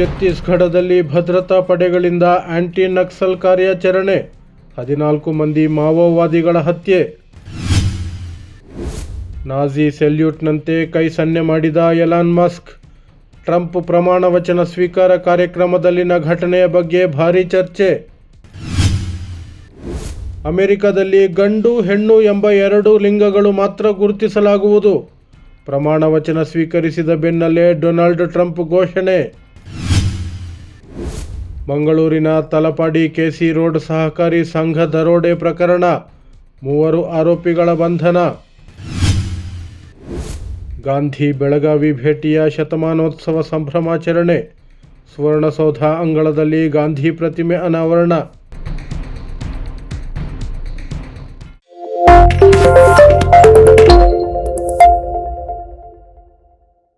ಛತ್ತೀಸ್ಗಢದಲ್ಲಿ ಭದ್ರತಾ ಪಡೆಗಳಿಂದ ಆಂಟಿ ನಕ್ಸಲ್ ಕಾರ್ಯಾಚರಣೆ. ಹದಿನಾಲ್ಕು ಮಂದಿ ಮಾವೋವಾದಿಗಳ ಹತ್ಯೆ. ನಾಜಿ ಸೆಲ್ಯೂಟ್ನಂತೆ ಕೈ ಸನ್ನೆ ಮಾಡಿದ ಎಲಾನ್ ಮಸ್ಕ್. ಟ್ರಂಪ್ ಪ್ರಮಾಣ ವಚನ ಸ್ವೀಕಾರ ಕಾರ್ಯಕ್ರಮದಲ್ಲಿನ ಘಟನೆಯ ಬಗ್ಗೆ ಭಾರೀ ಚರ್ಚೆ. ಅಮೆರಿಕದಲ್ಲಿ ಗಂಡು, ಹೆಣ್ಣು ಎಂಬ ಎರಡು ಲಿಂಗಗಳು ಮಾತ್ರ ಗುರುತಿಸಲಾಗುವುದು. ಪ್ರಮಾಣ ವಚನ ಸ್ವೀಕರಿಸಿದ ಬೆನ್ನಲ್ಲೇ ಡೊನಾಲ್ಡ್ ಟ್ರಂಪ್ ಘೋಷಣೆ. ಮಂಗಳೂರಿನ ತಲಪಾಡಿ ಕೆಸಿ ರೋಡ್ ಸಹಕಾರಿ ಸಂಘ ದರೋಡೆ ಪ್ರಕರಣ, ಮೂವರು ಆರೋಪಿಗಳ ಬಂಧನ. ಗಾಂಧಿ ಬೆಳಗಾವಿ ಭೇಟಿಯ ಶತಮಾನೋತ್ಸವ ಸಂಭ್ರಮಾಚರಣೆ, ಸುವರ್ಣಸೌಧ ಅಂಗಳದಲ್ಲಿ ಗಾಂಧಿ ಪ್ರತಿಮೆ ಅನಾವರಣ.